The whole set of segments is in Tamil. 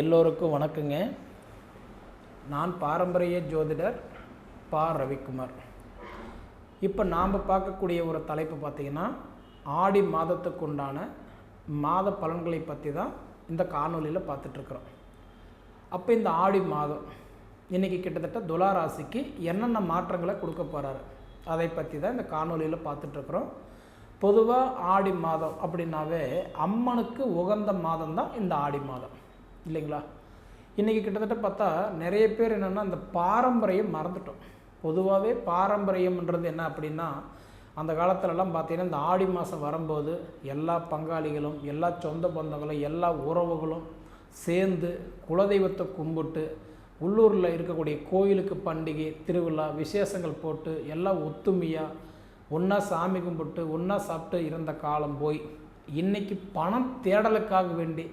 எல்லோருக்கும் வணக்கங்க. நான் பாரம்பரிய ஜோதிடர் பா. ரவிக்குமார். இப்போ நாம் பார்க்கக்கூடிய ஒரு தலைப்பு பார்த்திங்கன்னா ஆடி மாதத்துக்கு உண்டான மாத பலன்களை பற்றி தான் இந்த காணொலியில் பார்த்துட்ருக்குறோம். அப்போ இந்த ஆடி மாதம் இன்றைக்கி கிட்டத்தட்ட துலா ராசிக்கு என்னென்ன மாற்றங்களை கொடுக்க போகிறாரு அதை பற்றி தான் இந்த காணொலியில் பார்த்துட்ருக்குறோம். பொதுவாக ஆடி மாதம் அப்படின்னாவே அம்மனுக்கு உகந்த மாதம் தான் இந்த ஆடி மாதம். இல்லைங்களா? இன்றைக்கி கிட்டத்தட்ட பார்த்தா நிறைய பேர் என்னென்னா அந்த பாரம்பரியம் மறந்துட்டோம். பொதுவாகவே பாரம்பரியம்ன்றது என்ன அப்படின்னா அந்த காலத்துலலாம் பார்த்தீங்கன்னா இந்த ஆடி மாதம் வரும்போது எல்லா பங்காளிகளும் எல்லா சொந்த பந்தங்களும் எல்லா உறவுகளும் சேர்ந்து குலதெய்வத்தை கும்பிட்டு உள்ளூரில் இருக்கக்கூடிய கோயிலுக்கு பண்டிகை திருவிழா விசேஷங்கள் போட்டு எல்லாம் ஒத்துமையாக ஒன்றா சாமி கும்பிட்டு ஒன்றா சாப்பிட்டு இருந்த காலம் போய் இன்றைக்கி பணம் தேடலுக்காக வேண்டி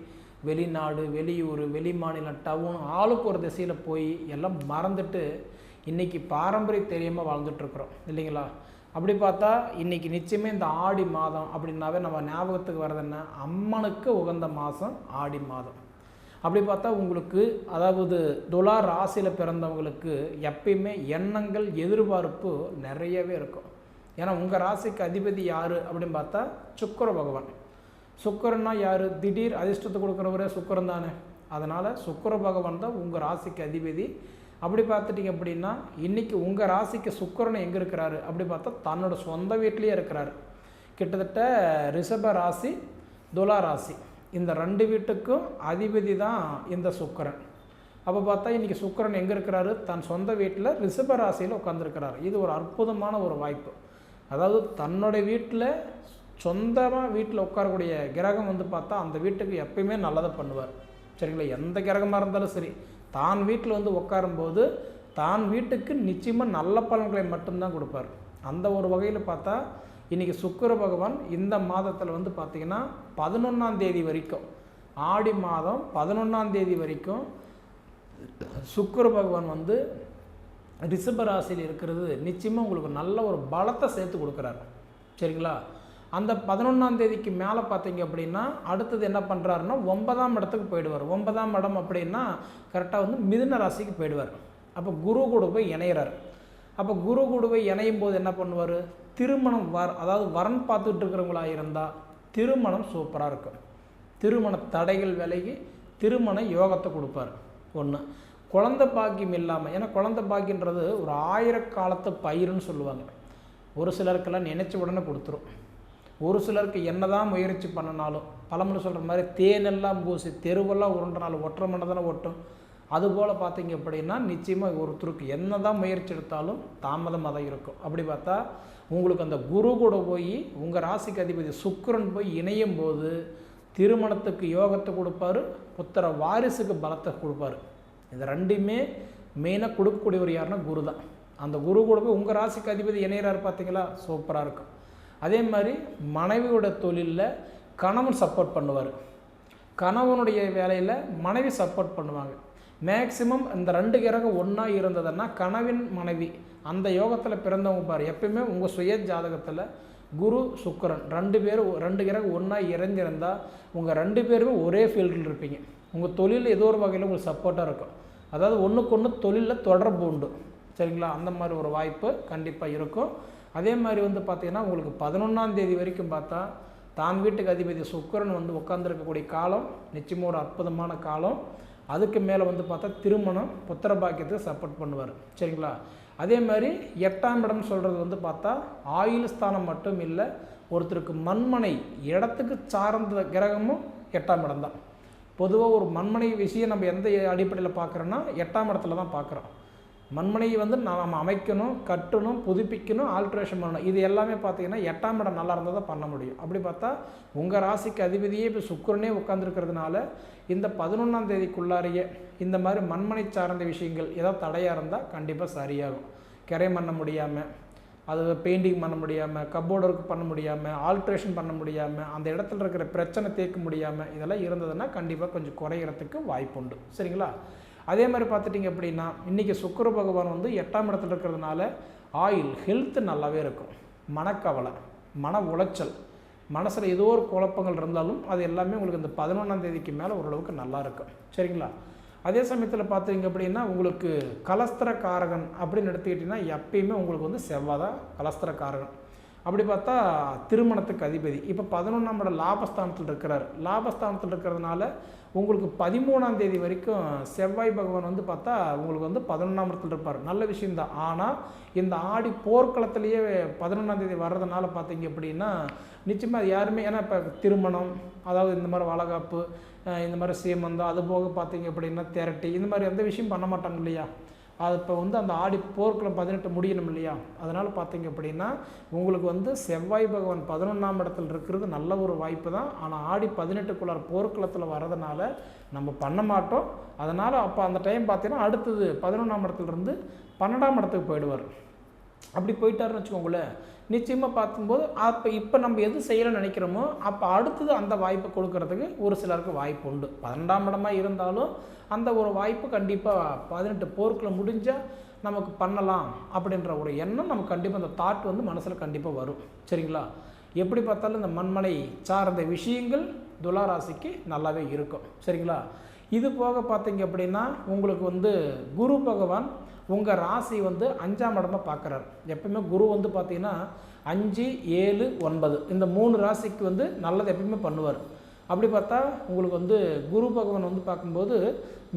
வெளிநாடு வெளியூர் வெளி மாநிலம் டவுன் ஆளுக்கு ஒரு திசையில் போய் எல்லாம் மறந்துட்டு இன்றைக்கி பாரம்பரிய தெரியாமல் வாழ்ந்துட்டுருக்குறோம். இல்லைங்களா? அப்படி பார்த்தா இன்றைக்கி நிச்சயமே இந்த ஆடி மாதம் அப்படின்னாவே நம்ம ஞாபகத்துக்கு வர்றது என்ன? அம்மனுக்கு உகந்த மாதம் ஆடி மாதம். அப்படி பார்த்தா உங்களுக்கு அதாவது துலா ராசியில் பிறந்தவங்களுக்கு எப்பயுமே எண்ணங்கள் எதிர்பார்ப்பு நிறையவே இருக்கும். ஏன்னா உங்கள் ராசிக்கு அதிபதி யார் அப்படின்னு பார்த்தா சுக்கர பகவான். சுக்கரன்னா யார்? திடீர் அதிர்ஷ்டத்தை கொடுக்குறவரே சுக்கரன் தானே. அதனால் சுக்கர பகவான் தான் உங்கள் ராசிக்கு அதிபதி. அப்படி பார்த்துட்டிங்க அப்படின்னா இன்றைக்கி உங்கள் ராசிக்கு சுக்கரன் எங்கே இருக்கிறாரு? அப்படி பார்த்தா தன்னோட சொந்த வீட்லேயே இருக்கிறாரு. கிட்டத்தட்ட ரிஷப ராசி துலா ராசி. இந்த ரெண்டு வீட்டுக்கும் அதிபதி தான் இந்த சுக்கரன். அப்போ பார்த்தா இன்றைக்கி சுக்கரன் எங்கே இருக்கிறாரு? தன் சொந்த வீட்டில் ரிஷப ராசியில் உட்காந்துருக்கிறார் இது ஒரு அற்புதமான ஒரு வாய்ப்பு. அதாவது தன்னுடைய வீட்டில் சொந்தமாக வீட்டில் உட்காரக்கூடிய கிரகம் வந்து பார்த்தா அந்த வீட்டுக்கு எப்பயுமே நல்லதை பண்ணுவார். சரிங்களா? எந்த கிரகமாக இருந்தாலும் சரி. தான் வீட்டில் வந்து உட்காரும்போது தான் வீட்டுக்கு நிச்சயமாக நல்ல பலன்களை மட்டும்தான் கொடுப்பார். அந்த ஒரு வகையில் பார்த்தா இன்றைக்கி சுக்கர பகவான் இந்த மாதத்தில் வந்து பார்த்திங்கன்னா பதினொன்றாம் தேதி வரைக்கும் ஆடி மாதம் பதினொன்றாம் தேதி வரைக்கும் சுக்கர பகவான் வந்து ரிஷப ராசியில் இருக்கிறது நிச்சயமாக உங்களுக்கு நல்ல ஒரு பலத்தை சேர்த்து கொடுக்குறாரு. சரிங்களா? அந்த பதினொன்றாம் தேதிக்கு மேலே பார்த்தீங்க அப்படின்னா அடுத்தது என்ன பண்ணுறாருன்னா ஒன்பதாம் இடத்துக்கு போயிடுவார். ஒன்பதாம் இடம் அப்படின்னா கரெக்டாக வந்து மிதுன ராசிக்கு போயிடுவார். அப்போ குரு கூட போய் இணையிறார். அப்போ குரு கூட போய் இணையும் போது என்ன பண்ணுவார்? திருமணம் வர் அதாவது வரன் பார்த்துட்டு இருக்கிறவங்களா இருந்தால் திருமணம் சூப்பராக இருக்கும். திருமண தடைகள் விலகி திருமண யோகத்தை கொடுப்பார். ஒன்று குழந்த பாக்கியம் இல்லாமல் ஏன்னா குழந்த பாக்கியன்றது ஒரு ஆயிரக்காலத்து பயிருன்னு சொல்லுவாங்க. ஒரு சிலருக்கெல்லாம் நினச்ச உடனே கொடுத்துரும். ஒரு சிலருக்கு என்னதான் முயற்சி பண்ணினாலும் பழமொழி சொல்கிற மாதிரி தேனெல்லாம் பூசி தெருவெல்லாம் உருண்டனாலும் ஒற்றை மண்ணை தானே ஒட்டும். அதுபோல் பார்த்தீங்க அப்படின்னா நிச்சயமாக ஒருத்தருக்கு என்ன தான் முயற்சி எடுத்தாலும் தாமதமாக தான் இருக்கும். அப்படி பார்த்தா உங்களுக்கு அந்த குரு கூட போய் உங்கள் ராசிக்கு அதிபதி சுக்கரன் போய் இணையும் போது திருமணத்துக்கு யோகத்தை கொடுப்பாரு புத்திர வாரிசுக்கு பலத்தை கொடுப்பாரு. இது ரெண்டுமே மெயினாக கொடுக்கக்கூடியவர் யாருன்னா குரு தான். அந்த குரு கூட போய் உங்கள் ராசிக்கு அதிபதி இணையிறார் பார்த்தீங்களா? சூப்பராக இருக்கும். அதே மாதிரி மனைவியோட தொழிலில் கணவன் சப்போர்ட் பண்ணுவார். கணவனுடைய வேலையில் மனைவி சப்போர்ட் பண்ணுவாங்க. மேக்சிமம் இந்த ரெண்டு கிரகம் ஒன்றா இருந்ததுன்னா கணவன் மனைவி. அந்த யோகத்தில் பிறந்தவங்க பாரு எப்பயுமே உங்கள் சுய ஜாதகத்தில் குரு சுக்கரன் ரெண்டு பேரும் ரெண்டு கிரகம் ஒன்றா இறந்திருந்தால் உங்கள் ரெண்டு பேருமே ஒரே ஃபீல்டில் இருப்பீங்க. உங்கள் தொழில் ஏதோ ஒரு வகையில் உங்களுக்கு சப்போர்ட்டாக இருக்கும். அதாவது ஒன்றுக்கு ஒன்று தொழிலில் தொடர்பு உண்டு. சரிங்களா? அந்த மாதிரி ஒரு வாய்ப்பு கண்டிப்பாக இருக்கும். அதே மாதிரி வந்து பார்த்திங்கன்னா உங்களுக்கு பதினொன்றாம் தேதி வரைக்கும் பார்த்தா தான் வீட்டுக்கு அதிபதி சுக்கரன் வந்து உட்காந்துருக்கக்கூடிய காலம் நிச்சயமாக ஒரு அற்புதமான காலம். அதுக்கு மேலே வந்து பார்த்தா திருமணம் புத்திர பாக்கியத்துக்கு சப்போர்ட் பண்ணுவார். சரிங்களா? அதே மாதிரி எட்டாம் இடம் சொல்கிறது வந்து பார்த்தா ஆயுள் ஸ்தானம் மட்டும் இல்லை ஒருத்தருக்கு மண்மனை இடத்துக்கு சார்ந்த கிரகமும் எட்டாம் இடம் தான். பொதுவாக ஒரு மண்மனை விஷயம் நம்ம எந்த அடிப்படையில் பார்க்குறோன்னா எட்டாம் இடத்துல தான் பார்க்குறோம். மண்மனையை வந்து நாம் அமைக்கணும் கட்டணும் புதுப்பிக்கணும் ஆல்ட்ரேஷன் பண்ணணும். இது எல்லாமே பார்த்தீங்கன்னா எட்டாம் இடம் நல்லா இருந்தால் தான் பண்ண முடியும். அப்படி பார்த்தா உங்கள் ராசிக்கு அதிபதியே இப்போ சுக்கரனே உட்காந்துருக்கிறதுனால இந்த பதினொன்றாம் தேதிக்குள்ளாரையே இந்த மாதிரி மண்மனை சார்ந்த விஷயங்கள் ஏதாவது தடையாக இருந்தால் கண்டிப்பாக சரியாகும். கரை பண்ண முடியாமல் அது பெயிண்டிங் பண்ண முடியாமல் கப்போர்டு ஒர்க் பண்ண முடியாமல் ஆல்ட்ரேஷன் பண்ண முடியாமல் அந்த இடத்துல இருக்கிற பிரச்சனை தீர்க்க முடியாமல் இதெல்லாம் இருந்ததுன்னா கண்டிப்பாக கொஞ்சம் குறையிறதுக்கு வாய்ப்பு உண்டு சரிங்களா? அதே மாதிரி பார்த்துட்டிங்க அப்படின்னா இன்றைக்கி சுக்கர பகவான் வந்து எட்டாம் இடத்துல இருக்கிறதுனால ஆயில் ஹெல்த்து நல்லாவே இருக்கும். மனக்கவலை மன உளைச்சல் மனசில் ஏதோ ஒரு குழப்பங்கள் இருந்தாலும் அது எல்லாமே உங்களுக்கு இந்த பதினொன்றாம் தேதிக்கு மேலே ஓரளவுக்கு நல்லா இருக்கும். சரிங்களா? அதே சமயத்தில் பார்த்தீங்க அப்படின்னா உங்களுக்கு கலஸ்திர காரகன் அப்படின்னு எடுத்துக்கிட்டிங்கன்னா எப்பயுமே உங்களுக்கு வந்து செவ்வாய் தான் கலஸ்திர காரகன் அப்படி பார்த்தா திருமணத்துக்கு அதிபதி. இப்போ பதினொன்றாம் இடம் லாபஸ்தானத்தில் இருக்கிறார். லாபஸ்தானத்தில் இருக்கிறதுனால உங்களுக்கு பதிமூணாம் தேதி வரைக்கும் செவ்வாய் பகவான் வந்து பார்த்தா உங்களுக்கு வந்து பதினொன்றாம் இடத்துல இருப்பார். நல்ல விஷயம்தான் ஆனால் இந்த ஆடி போர்க்களத்திலேயே பதினொன்றாம் தேதி வர்றதுனால பார்த்தீங்க அப்படின்னா நிச்சயமாக யாருமே ஏன்னா இப்போ திருமணம் அதாவது இந்த மாதிரி வளகாப்பு இந்த மாதிரி சீமந்தம் அது போக பார்த்தீங்க அப்படின்னா திரட்டி இந்த மாதிரி எந்த விஷயம் பண்ண மாட்டாங்க இல்லையா? அது இப்போ வந்து அந்த ஆடி போர்க்களம் பதினெட்டு முடியணும் இல்லையா? அதனால் பார்த்தீங்க அப்படின்னா உங்களுக்கு வந்து செவ்வாய் பகவான் பதினொன்றாம் இடத்துல இருக்கிறது நல்ல ஒரு வாய்ப்பு தான். ஆனால் ஆடி பதினெட்டுக்குள்ளார் போர்க்குளத்தில் வர்றதுனால நம்ம பண்ண மாட்டோம். அதனால் அப்போ அந்த டைம் பார்த்தீங்கன்னா அடுத்தது பதினொன்றாம் இடத்துலேருந்து பன்னெண்டாம் இடத்துக்கு போயிடுவார். அப்படி போயிட்டாருன்னு வச்சுக்கோங்களேன். நிச்சயமாக பார்க்கும்போது அப்போ இப்போ நம்ம எது செய்யணும்னு நினைக்கிறோமோ அப்போ அடுத்தது அந்த வாய்ப்பை கொடுக்கறதுக்கு ஒரு சிலருக்கு வாய்ப்பு உண்டு. பன்னெண்டாம் இடமா இருந்தாலும் அந்த ஒரு வாய்ப்பு கண்டிப்பாக பதினெட்டு போர்க்கில் முடிஞ்சால் நமக்கு பண்ணலாம் அப்படின்ற ஒரு எண்ணம் நமக்கு கண்டிப்பாக அந்த தாட் வந்து மனசில் கண்டிப்பாக வரும். சரிங்களா? எப்படி பார்த்தாலும் இந்த மண்மனை சார்ந்த விஷயங்கள் துளாராசிக்கு நல்லாவே இருக்கும். சரிங்களா? இது போக பார்த்தீங்க அப்படின்னா உங்களுக்கு வந்து குரு பகவான் உங்கள் ராசி வந்து அஞ்சாம் இடமாக பார்க்குறாரு. எப்பயுமே குரு வந்து பார்த்தீங்கன்னா அஞ்சு ஏழு ஒன்பது. இந்த மூணு ராசிக்கு வந்து நல்லது எப்பயுமே பண்ணுவார். அப்படி பார்த்தா உங்களுக்கு வந்து குரு பகவான் வந்து பார்க்கும்போது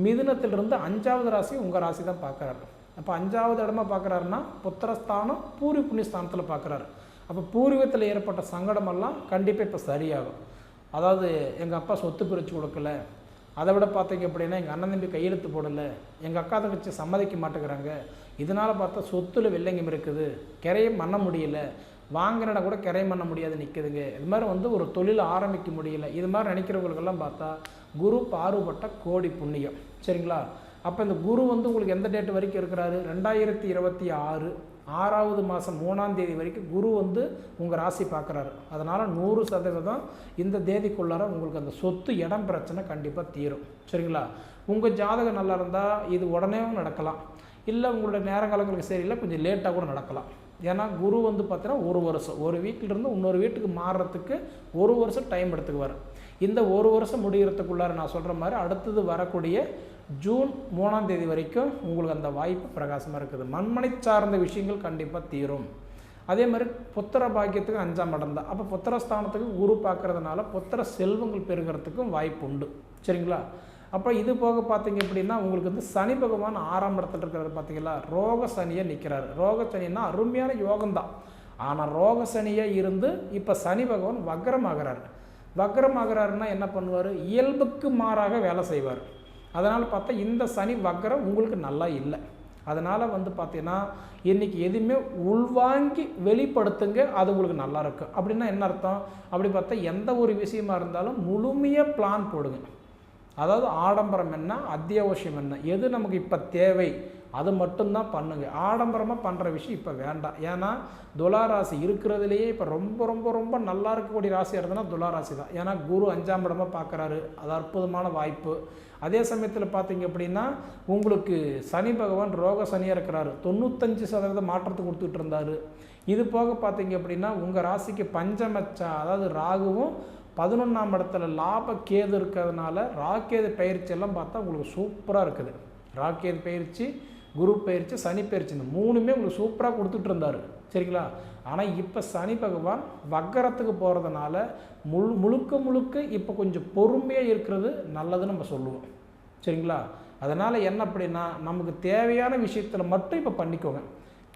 மிதுனத்திலிருந்து அஞ்சாவது ராசி உங்கள் ராசி தான் பார்க்குறாரு. அப்போ அஞ்சாவது இடமா பார்க்குறாருன்னா புத்திரஸ்தானம் பூரி புண்ணியஸ்தானத்தில் பார்க்குறாரு. அப்போ பூர்வீகத்தில் ஏற்பட்ட சங்கடமெல்லாம் கண்டிப்பாக இப்போ சரியாகும். அதாவது எங்கள் அப்பா சொத்து பிரித்து கொடுக்கல. அதை விட பார்த்தீங்க அப்படின்னா எங்கள் அண்ணன் தம்பி கையெழுத்து போடலை. எங்கள் அக்கா தங்கச்சி சம்மதிக்க மாட்டேங்கிறாங்க. இதனால் பார்த்தா சொத்தில் வெள்ளைங்கம் இருக்குது. கிரையம் பண்ண முடியல. வாங்கினா கூட கிரையம் பண்ண முடியாது நிற்குதுங்க இது மாதிரி வந்து ஒரு தொழில் ஆரம்பிக்க முடியல. இது மாதிரி நினைக்கிறவங்களுக்கெல்லாம் பார்த்தா குரு பாறுபட்ட கோடி புண்ணியம். சரிங்களா? அப்போ இந்த குரு வந்து உங்களுக்கு எந்த டேட் வரைக்கும் இருக்கிறாரு? ரெண்டாயிரத்தி இருபத்தி ஆறு ஆறாவது மாதம் மூணாம் தேதி வரைக்கும் குரு வந்து உங்கள் ராசி பார்க்குறாரு. அதனால் நூறு சதவீதம் இந்த தேதிக்குள்ளார உங்களுக்கு அந்த சொத்து இடம் பிரச்சனை கண்டிப்பாக தீரும். சரிங்களா? உங்கள் ஜாதகம் நல்லா இருந்தால் இது உடனேவும் நடக்கலாம். இல்லை உங்களோட நேரங்காலங்களுக்கு சரியில்லை கொஞ்சம் லேட்டாக கூட நடக்கலாம். ஏன்னா குரு வந்து பார்த்தீங்கன்னா ஒரு வருஷம். ஒரு வீட்டிலிருந்து இன்னொரு வீட்டுக்கு மாறுறதுக்கு ஒரு வருஷம் டைம் எடுத்துக்குவார். இந்த ஒரு வருஷம் முடிகிறதுக்குள்ளார நான் சொல்கிற மாதிரி அடுத்தது வரக்கூடிய ஜூன் மூணாம் தேதி வரைக்கும் உங்களுக்கு அந்த வாய்ப்பு பிரகாசமாக இருக்குது. மண்மனை சார்ந்த விஷயங்கள் கண்டிப்பாக தீரும். அதே மாதிரி புத்திர பாக்கியத்துக்கு அஞ்சாம் இடம் தான். அப்போ புத்திரஸ்தானத்துக்கு குரு பார்க்கறதுனால புத்திர செல்வங்கள் பெருகிறதுக்கும் வாய்ப்பு உண்டு. சரிங்களா? அப்புறம் இது போக பார்த்தீங்க அப்படின்னா உங்களுக்கு வந்து சனி பகவான் ஆறாம் இடத்துல இருக்கிறது பார்த்தீங்களா? ரோக சனியை நிற்கிறாரு ரோக சனின்னா அருமையான யோகம்தான் ஆனால் ரோக சனியாக இருந்து இப்போ சனி பகவான் வக்ரமாகிறார். வக்ரமாகிறாருன்னா என்ன பண்ணுவார்? இயல்புக்கு மாறாக வேலை செய்வார். அதனால் பார்த்தா இந்த சனி வக்ரம் உங்களுக்கு நல்லா இல்லை. அதனால் வந்து பார்த்தீங்கன்னா இன்றைக்கி எதுவுமே உள்வாங்கி வெளிப்படுத்துங்க அது உங்களுக்கு நல்லாயிருக்கும் அப்படின்னா என்ன அர்த்தம்? அப்படி பார்த்தா எந்த ஒரு விஷயமா இருந்தாலும் முழுமையாக பிளான் போடுங்க. அதாவது ஆடம்பரம் என்ன அத்தியாவசியம் என்ன எது நமக்கு இப்போ தேவை அது மட்டும்தான் பண்ணுங்க. ஆடம்பரமாக பண்ணுற விஷயம் இப்போ வேண்டாம். ஏன்னா துளாராசி இருக்கிறதுலையே இப்போ ரொம்ப ரொம்ப ரொம்ப நல்லா இருக்கக்கூடிய ராசி இருந்ததுன்னா துளாராசி தான். ஏன்னா குரு அஞ்சாம் இடமா பார்க்குறாரு அது அற்புதமான வாய்ப்பு. அதே சமயத்தில் பார்த்தீங்க அப்படின்னா உங்களுக்கு சனி பகவான் ரோக சனியாக இருக்கிறாரு. தொண்ணூத்தஞ்சு சதவீத மாற்றத்தை கொடுத்துட்டு இருந்தார். இது போக பார்த்தீங்க அப்படின்னா உங்கள் ராசிக்கு பஞ்சமச்சா அதாவது ராகுவும் பதினொன்றாம் இடத்துல லாப கேது இருக்கிறதுனால ராக்கேது பயிற்சி எல்லாம் பார்த்தா உங்களுக்கு சூப்பராக இருக்குது. ராக்கேது பயிற்சி குரு பயிற்சி சனி பயிற்சி இந்த மூணுமே உங்களுக்கு சூப்பராக கொடுத்துட்டு இருந்தார். சரிங்களா? ஆனால் இப்போ சனி பகவான் வக்கரத்துக்கு போகிறதுனால முழு முழுக்க முழுக்க இப்போ கொஞ்சம் பொறுமையாக இருக்கிறது நல்லதுன்னு நம்ம சொல்லுவோம். சரிங்களா? அதனால் என்ன அப்படின்னா நமக்கு தேவையான விஷயத்தில் மட்டும் இப்போ பண்ணிக்கோங்க.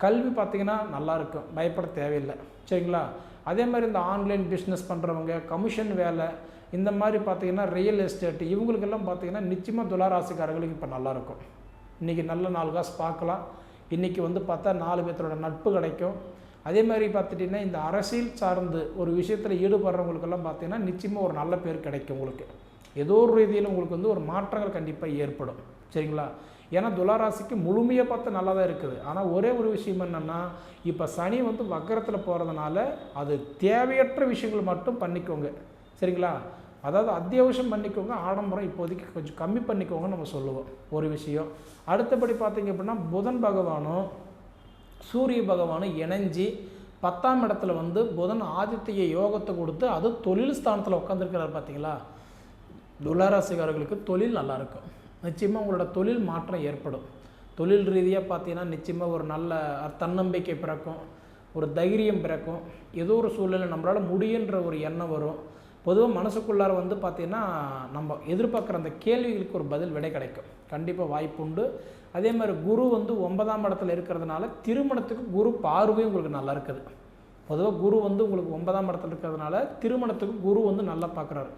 கல்வி பார்த்திங்கன்னா நல்லாயிருக்கும் பயப்பட தேவையில்லை. சரிங்களா? அதே மாதிரி இந்த ஆன்லைன் பிஸ்னஸ் பண்ணுறவங்க கமிஷன் வேலை இந்த மாதிரி பார்த்தீங்கன்னா ரியல் எஸ்டேட் இவங்களுக்கெல்லாம் பார்த்தீங்கன்னா நிச்சயமாக துளாராசிக்காரர்களுக்கு இப்போ நல்லாயிருக்கும். இன்றைக்கி நல்ல நாலு காசு பார்க்கலாம். இன்றைக்கி வந்து பார்த்தா நாலு பேர்த்தோட நட்பு கிடைக்கும். அதே மாதிரி பார்த்துட்டிங்கன்னா இந்த அரசியல் சார்ந்து ஒரு விஷயத்தில் ஈடுபடுறவங்களுக்கெல்லாம் பார்த்தீங்கன்னா நிச்சயமாக ஒரு நல்ல பேர் கிடைக்கும் உங்களுக்கு. ஏதோ ஒரு ரீதியில் உங்களுக்கு வந்து ஒரு மாற்றங்கள் கண்டிப்பாக ஏற்படும். சரிங்களா? ஏன்னா துளாராசிக்கு முழுமையாக பார்த்து நல்லா தான் இருக்குது. ஆனால் ஒரே ஒரு விஷயம் என்னென்னா இப்போ சனி வந்து வக்கரத்தில் போகிறதுனால அது தேவையற்ற விஷயங்கள் மட்டும் பண்ணிக்கோங்க. சரிங்களா? அதாவது அத்தியாவசியம் பண்ணிக்கோங்க ஆடம்பரம் இப்போதைக்கு கொஞ்சம் கம்மி பண்ணிக்கோங்கன்னு நம்ம சொல்லுவோம் ஒரு விஷயம். அடுத்தபடி பார்த்தீங்க அப்படின்னா புதன் பகவானும் சூரிய பகவானும் இணைஞ்சி பத்தாம் இடத்துல வந்து புதன் ஆதித்ய யோகத்தை கொடுத்து அது தொழில் ஸ்தானத்தில் உட்காந்துருக்கிறார் பார்த்தீங்களா துளாராசிக்காரர்களுக்கு தொழில் நல்லாயிருக்கும் நிச்சயமாக உங்களோட தொழில் மாற்றம் ஏற்படும். தொழில் ரீதியாக பார்த்தீங்கன்னா நிச்சயமாக ஒரு நல்ல தன்னம்பிக்கை பிறக்கும் ஒரு தைரியம் பிறக்கும். ஏதோ ஒரு சூழ்நிலை நம்மளால் முடியுன்ற ஒரு எண்ணம் வரும். பொதுவாக மனசுக்குள்ளார வந்து பார்த்திங்கன்னா நம்ம எதிர்பார்க்குற அந்த கேள்விகளுக்கு ஒரு பதில் விடை கிடைக்கும். கண்டிப்பாக வாய்ப்பு உண்டு. அதே மாதிரி குரு வந்து ஒன்பதாம் இடத்துல இருக்கிறதுனால திருமணத்துக்கு குரு பார்வையும் உங்களுக்கு நல்லா இருக்குது. பொதுவாக குரு வந்து உங்களுக்கு ஒன்பதாம் இடத்துல இருக்கிறதுனால திருமணத்துக்கு குரு வந்து நல்லா பார்க்குறாரு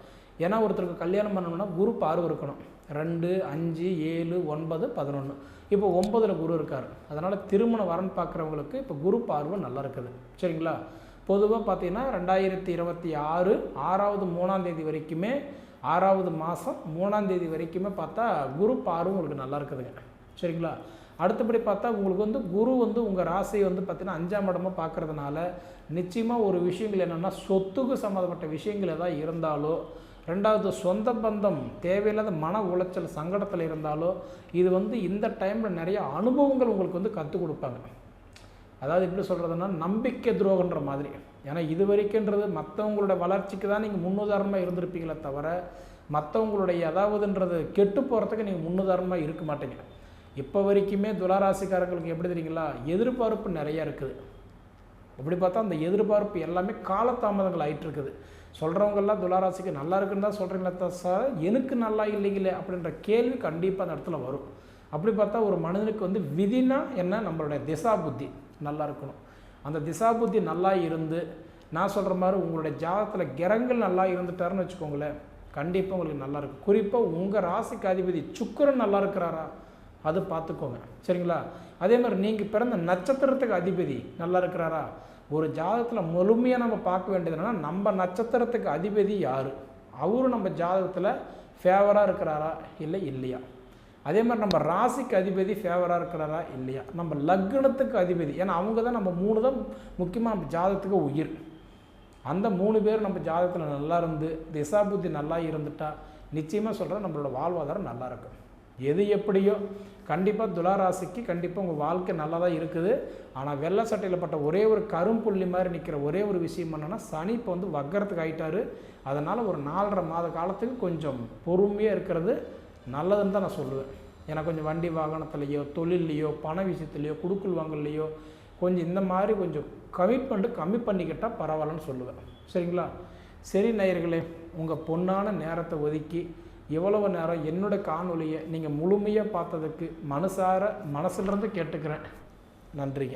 ஏன்னா ஒருத்தருக்கு கல்யாணம் பண்ணணும்னா குரு பார்வை இருக்கணும். ரெண்டு அஞ்சு ஏழு ஒன்பது பதினொன்று இப்போ ஒன்பதில் குரு இருக்கார். அதனால் திருமண வரன் பார்க்குறவங்களுக்கு இப்போ குரு பார்வை நல்லா இருக்குது. சரிங்களா? பொதுவாக பார்த்தீங்கன்னா ரெண்டாயிரத்தி இருபத்தி ஆறு ஆறாவது மூணாம் தேதி வரைக்குமே ஆறாவது மாதம் மூணாம் தேதி வரைக்குமே பார்த்தா குரு பார்வை உங்களுக்கு நல்லா இருக்குதுங்க. சரிங்களா? அடுத்தபடி பார்த்தா உங்களுக்கு வந்து குரு வந்து உங்கள் ராசியை வந்து பார்த்தீங்கன்னா அஞ்சாம் இடமாக பார்க்குறதுனால நிச்சயமாக ஒரு விஷயங்கள் என்னென்னா சொத்துக்கு சம்மந்தப்பட்ட விஷயங்கள் எதாவது இருந்தாலோ ரெண்டாவது சொந்த பந்தம் தேவையில்லாத மன உளைச்சல் சங்கடத்தில் இருந்தாலோ இது வந்து இந்த டைமில் நிறைய அனுபவங்கள் உங்களுக்கு வந்து கற்றுக் கொடுப்பாங்க. அதாவது எப்படி சொல்கிறதுனா நம்பிக்கை துரோகன்ற மாதிரி. ஏன்னா இது வரைக்குன்றது மற்றவங்களோட வளர்ச்சிக்கு தான் நீங்கள் முன்னுதாரணமாக இருந்திருப்பீங்களே தவிர மற்றவங்களுடைய அதாவதுன்றது கெட்டு போகிறதுக்கு நீங்கள் முன்னுதாரணமாக இருக்க மாட்டீங்க. இப்போ வரைக்குமே துளாராசிக்காரங்களுக்கு எப்படி தெரியுங்களா? எதிர்பார்ப்பு நிறையா இருக்குது. அப்படி பார்த்தா அந்த எதிர்பார்ப்பு எல்லாமே காலதாமதங்கள் ஆகிட்டுருக்குது சொல்கிறவங்கெல்லாம் துளாராசிக்கு நல்லா இருக்குன்னு தான் சொல்கிறீங்களா சார் எனக்கு நல்லா இல்லைங்களே அப்படின்ற கேள்வி கண்டிப்பாக அந்த இடத்துல வரும். அப்படி பார்த்தா ஒரு மனிதனுக்கு வந்து விதினா என்ன? நம்மளுடைய திசா புத்தி நல்லா இருக்கணும். அந்த திசா புத்தி நல்லா இருந்து நான் சொல்கிற மாதிரி உங்களுடைய ஜாதகத்தில் கிரங்கள் நல்லா இருந்துட்டாருன்னு வச்சுக்கோங்களேன் கண்டிப்பாக உங்களுக்கு நல்லா இருக்கும். குறிப்பாக உங்கள் ராசிக்கு அதிபதி சுக்கரன் நல்லா இருக்கிறாரா? அது பார்த்துக்கோங்க. சரிங்களா? அதே மாதிரி நீங்கள் பிறந்த நட்சத்திரத்துக்கு அதிபதி நல்லா இருக்கிறாரா? ஒரு ஜாதகத்தில் முழுமையாக நம்ம பார்க்க வேண்டியது என்னென்னா நம்ம நட்சத்திரத்துக்கு அதிபதி யார்? அவரும் நம்ம ஜாதகத்தில் ஃபேவராக இருக்கிறாரா இல்லை இல்லையா? அதே மாதிரி நம்ம ராசிக்கு அதிபதி ஃபேவராக இருக்கிறாரா இல்லையா? நம்ம லக்னத்துக்கு அதிபதி. ஏன்னா அவங்க தான் நம்ம மூணு தான் முக்கியமாக நம்ம ஜாதகத்துக்கு உயிர். அந்த மூணு பேர் நம்ம ஜாதகத்தில் நல்லா இருந்து திசா புத்தி நல்லா இருந்துட்டா நிச்சயமாக சொல்கிறேன் நம்மளோட வாழ்வாதாரம் நல்லா இருக்கும். எது எப்படியோ கண்டிப்பாக துளாராசிக்கு கண்டிப்பாக உங்கள் வாழ்க்கை நல்லா தான் இருக்குது. ஆனால் வெள்ளை சட்டையில் பட்ட ஒரே ஒரு கரும்புள்ளி மாதிரி நிற்கிற ஒரே ஒரு விஷயம் என்னென்னா சனி இப்போ வந்து வக்கரத்துக்கு ஆகிட்டார் அதனால் ஒரு நாலரை மாத காலத்துக்கு கொஞ்சம் பொறுமையாக இருக்கிறது நல்லதுன்னு தான் நான் சொல்லுவேன். ஏன்னா கொஞ்சம் வண்டி வாகனத்துலேயோ தொழில்லையோ பண விஷயத்துலையோ குடுக்கல் வாங்கலையோ கொஞ்சம் இந்த மாதிரி கொஞ்சம் கமிட்மெண்ட்டு கம்மி பண்ணிக்கிட்டால் பரவாயில்லன்னு சொல்லுவேன். சரிங்களா? சரி நேயர்களே உங்கள் பொண்ணான நேரத்தை ஒதுக்கி எவ்வளவு நேரம் என்னோட காணொலியை நீங்கள் முழுமையாக பார்த்ததுக்கு மனசார மனசுலேருந்து கேட்டுக்கிறேன். நன்றிங்க.